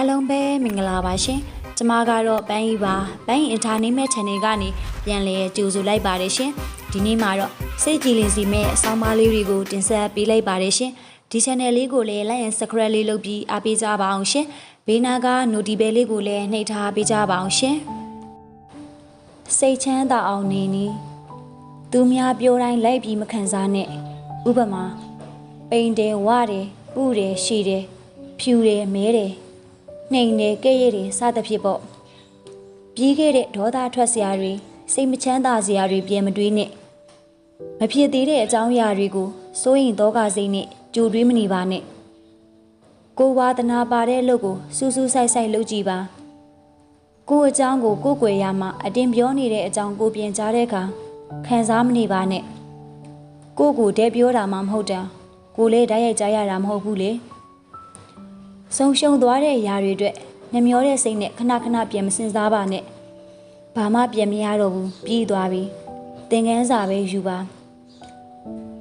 အားလုံးပဲမင်္ဂလာပါရှင်ကျမကတော့ပန်းကြီးပါပန်းကြီး entertainment channel ကနေပြန်လည်ကြိုဆိုလိုက်ပါတယ်ရှင်ဒီနေ့မှာတော့စိတ်ကြည်လင်စီမဲ့အဆောင်ပါလေးတွေကိုတင်ဆက်ပေးလိုက်ပါတယ်ရှင်ဒီ channel လေးကိုလည်း like and subscribe လေးလုပ်ပြီးအားပေးကြပါအောင်ရှင်ဘေးနားက notification လေးကိုလည်းနှိပ်ထားပေးကြပါအောင်ရှင်စိတ်ချမ်းသာအောင်နေနီးသူများပြောတိုင်းလိုက်ပြီးမခံစားနဲ့ဥပမာပိန်တယ်ဝတယ်ပူတယ်ရှည်တယ်ဖြူတယ်မဲတယ် နှိမ်တယ်ကဲ့ရဲ့တယ်စသဖြင့်ပေါ့ပြီးခဲ့တဲ့ဒေါသထွက်စရာတွေစိတ်မချမ်းသာစရာတွေပြန်မတွေးနဲ့မဖြစ်သေးတဲ့အကြောင်းအရာတွေကိုစိုးရင်တော့ကစိတ်နဲ့ကြိုတွေးမနေပါနဲ့ကိုဝါသနာပါတဲ့အလုပ်ကိုစူးစူးဆိုင်ဆိုင်လုပ်ကြည့်ပါကို့အကြောင်းကိုကိုယ်ွယ်ရမှာအတင်ပြောနေတဲ့အကြောင်းကိုပြင်ကြားတဲ့အခါခံစားမနေပါနဲ့ကိုယ့်ကိုတဲပြောတာမှမဟုတ်တာကိုလည်းဓာတ်ရိုက်ကြားရတာမဟုတ်ဘူးလေ ဆုံရှုံသွားတဲ့အရာတွေအတွက်နှမျောတဲ့စိတ်နဲ့ခဏခဏပြန်မစင်စားပါနဲ့ဘာမှပြန်မရတော့ဘူးပြီးသွားပြီသင်ခန်းစာပဲယူပါ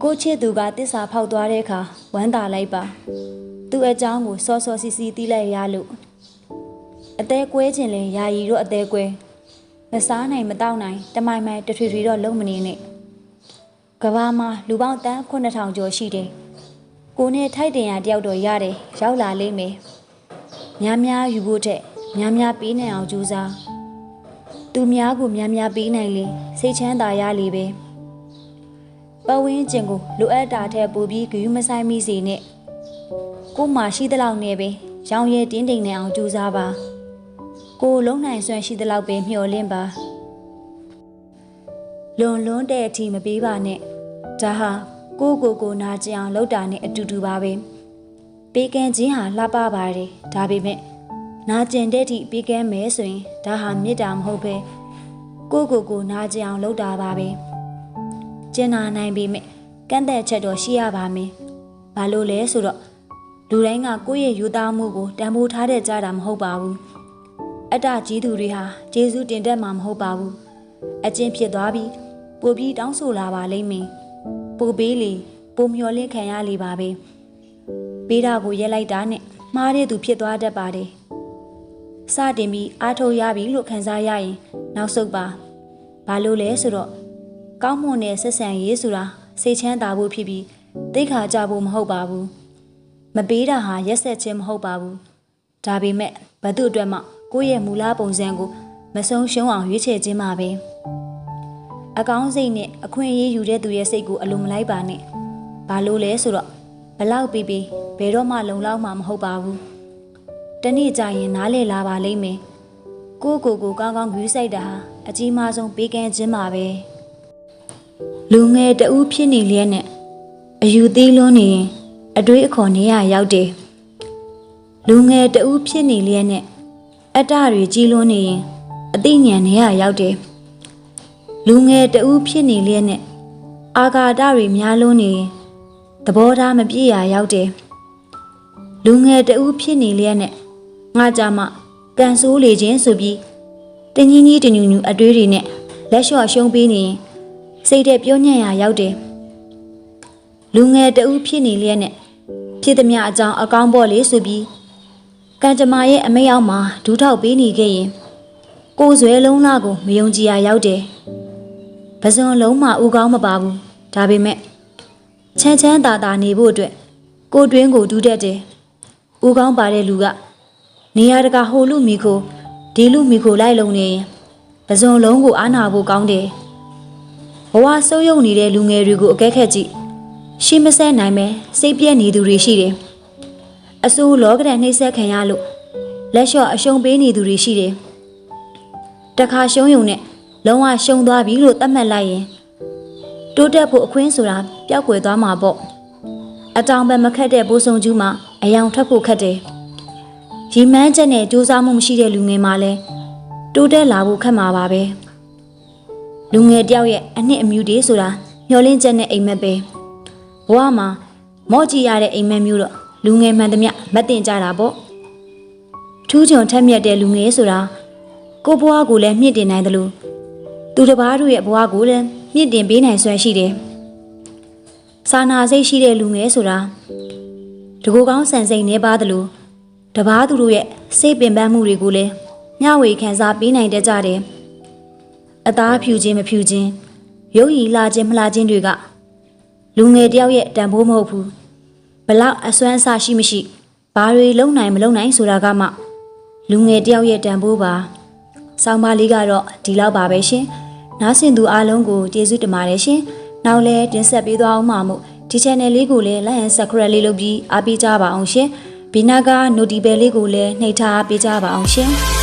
ကိုချစ်သူကတစ္ဆာဖောက်သွားတဲ့အခါဝမ်းသာလိုက်ပါသူ့အကြောင်းကိုစောစောစီစီတီးလိုက်ရလို့အသေးကွဲခြင်းလဲယာယီတော့အသေးကွဲမစားနိုင်မတောက်နိုင်တမိုင်မိုင်တထွေထွေတော့လုံးမနေနဲ့ကဘာမှာလူပေါင်းတန်း9000ကျော်ရှိတယ် ကိုနဲ့ထိုက်တင်ရတယောက်တော့ရတယ်ရောက်လာလိမ့်မယ်များများယူဖို့တဲ့များများပေးနိုင်အောင်ကြိုးစားသူများကိုများများပေးနိုင်လေစိတ်ချမ်းသာရလေပဲပဝင်းကျင်ကိုလိုအပ်တာထက်ပိုပြီးဂရုမဆိုင်မိစေနဲ့ကို့မှာရှိသလောက်နဲ့ပဲရောင်ရဲတင်းတိမ်နေအောင်ကြိုးစားပါကိုယ်လုံးနိုင်စွမ်းရှိသလောက်ပဲမျှော်လင့်ပါလွန်လွန်းတဲ့အထိမပေးပါနဲ့ဒါဟာ ကိုကိုကိုနာကျင်အောင်လုပ်တာနဲ့အတူတူပါပဲပေးကမ်းခြင်းဟာလှပပါတယ်ဒါပေမဲ့နာကျင်တဲ့အထိပေးကမ်းမယ်ဆိုရင်ဒါဟာမေတ္တာမဟုတ်ပဲကိုကိုကိုနာကျင်အောင်လုပ်တာပါပဲကျင်နာနိုင်ပေမဲ့ကန့်တဲ့ချက်တော့ရှိရပါမယ်ဘာလို့လဲဆိုတော့လူတိုင်းကကိုယ့်ရဲ့ယူသားမှုကိုတန်ဖိုးထားတဲ့ကြတာမဟုတ်ပါဘူးအတ္တကြီးသူတွေဟာကျေးဇူးတင်တတ်မှာမဟုတ်ပါဘူးအကျင့်ဖြစ်သွားပြီးပိုပြီးတောင်းဆိုလာပါလိမ့်မယ် ပိုပေးလေပိုမျောလင့်ခံရလေပါပဲပေးတာကိုရက်လိုက်တာနဲ့မှားတဲ့သူဖြစ်သွားတတ်ပါတယ်စတင်ပြီးအားထုတ်ရပြီလို့ခံစားရရင်နောက်ဆုတ်ပါဘာလို့လဲဆိုတော့ကောင်းမွန်တဲ့ဆက်ဆံရေးဆိုတာစိတ်ချမ်းသာဖို့ဖြစ်ပြီးသိခါကြဖို့မဟုတ်ပါဘူးမပေးတာဟာရက်ဆက်ခြင်းမဟုတ်ပါဘူးဒါပေမဲ့ဘသူအတွက်မှကိုယ့်ရဲ့မူလပုံစံကိုမဆုံးရှုံးအောင်ရွေးချယ်ခြင်းပါပဲ အကောင်းစိတ်နဲ့အခွင့်အရေးယူတဲ့သူရဲ့စိတ်ကိုအလိုမလိုက်ပါနဲ့ဘာလို့လဲဆိုတော့ဘလောက်ပြီးပြီးဘယ်တော့မှလုံလောက်မှာမဟုတ်ပါဘူးတနေ့ကျရင်နားလေလာပါလိမ့်မယ်ကိုကိုကိုကောင်းကောင်းဂရုစိုက်တာဟာအကြီးမားဆုံးပေးကမ်းခြင်းပါပဲလူငယ်တဦးဖြစ်နေလျက်နဲ့အယူသေးလွန်းနေရင်အတွေးအခေါ်နေရရောက်တယ်လူငယ်တဦးဖြစ်နေလျက်နဲ့အတ္တတွေကြီးလွန်းနေရင်အသိဉာဏ်နေရရောက်တယ် လူငယ်တဦးဖြစ်နေလျက်နဲ့အာဃာတတွေများလွန်းနေရင်သဘောထားမပြည့်ရရောက်တယ်လူငယ်တဦးဖြစ်နေလျက်နဲ့ငါကြမှာကန်ဆိုးလေခြင်းဆိုပြီးတငင်းကြီးတညူညူအတွေးတွေနဲ့လက်လျှော့ရှုံးပေးနေရင်စိတ်တဲ့ပြောညံ့ရရောက်တယ်လူငယ်တဦးဖြစ်နေလျက်နဲ့ဖြစ်သမျှအကြောင်းအကောင်းပေါ်လေဆိုပြီးကံကြမ္မာရဲ့အမိတ်အောက်မှာဒူးထောက်ပေးနေခဲ့ရင်ကိုယ်ဆွဲလုံးလာကိုမယုံကြည်ရရောက်တယ် ပဇွန်လုံးမှဥကောင်းမပါဘူးဒါပေမဲ့ချမ်းချမ်းသာသာနေဖို့အတွက်ကိုတွင်းကိုဒူးတတ်တယ်ဥကောင်းပါတဲ့လူကနေရာတကာဟိုလူမီခိုဒီလူမီခိုလိုက်လုံနေရင်ပဇွန်လုံးကိုအားနာဖို့ကောင်းတယ်ဘဝဆုပ်ယုပ်နေတဲ့လူငယ်တွေကိုအကဲခက်ကြည့်ရှိမဆဲနိုင်မယ်စိတ်ပြည့်နေသူတွေရှိတယ်အဆိုးလောကဒဏ်နှိမ့်ဆက်ခံရလို့လက်လျှော့အရှုံးပေးနေသူတွေရှိတယ်တခါရှုံးယုံနဲ့ လုံးဝရှုံးသွားပြီလို့သတ်မှတ်လိုက်ရင်တိုးတက်ဖို့အခွင့်ဆိုတာပျောက်ကွယ်သွားမှာပေါ့အတောင်ပဲမခက်တဲ့ဘိုးဆုံကျူးမှာအယောင်ထွက်ဖို့ခက်တယ်ရီမန်းချက်နဲ့စူးစမ်းမှုမရှိတဲ့လူငယ်မှလည်းတိုးတက်လာဖို့ခက်မှာပါပဲလူငယ်တယောက်ရဲ့အနှစ်အမြူတွေဆိုတာမျောလင်းချက်နဲ့အိမ်မက်ပဲဘဝမှာမော့ကြည့်ရတဲ့အိမ်မက်မျိုးတော့လူငယ်မှန်သမျှမတင်ကြတာပေါ့ထူးချွန်ထက်မြက်တဲ့လူငယ်ဆိုတာကိုဘွားကိုလည်းမြင့်တင်နိုင်တယ်လို့ သူတစ်ပါးတို့ရဲ့ဘဝကိုလည်းမြင့်တင်ပေးနိုင်စွမ်းရှိတယ်။စာနာစိတ်ရှိတဲ့လူငယ်ဆိုတာတကူကောင်းဆန်စိတ်နေပါသလိုဒတပားသူတို့ရဲ့စိတ်ပင်ပန်းမှုတွေကိုလည်းမျှဝေခံစားပေးနိုင်တတ်ကြတယ်အသားဖြူခြင်းမဖြူခြင်းရုပ်ရည်လာခြင်းမလာခြင်းတွေကလူငယ်တယောက်ရဲ့တန်ဖိုးမဟုတ်ဘူးဘလောက်အစွမ်းအစရှိမရှိဘာတွေလုံနိုင်မလုံနိုင်ဆိုတာကမှလူငယ်တယောက်ရဲ့တန်ဖိုးပါဆောင်းပါးလေးကတော့ဒီလောက်ပါပဲရှင် နားဆင်သူအားလုံးကိုကျေးဇူးတင်ပါတယ်ရှင်နောက်လဲတင်ဆက်ပေးသွားအောင်မှာမို့ဒီ channel လေးကိုလည်း like and subscribe လေးလုပ်ပြီးအားပေးကြပါအောင်ရှင်ဘီနာက notification လေးကိုလည်းနှိပ်ထားပေးကြပါအောင်ရှင်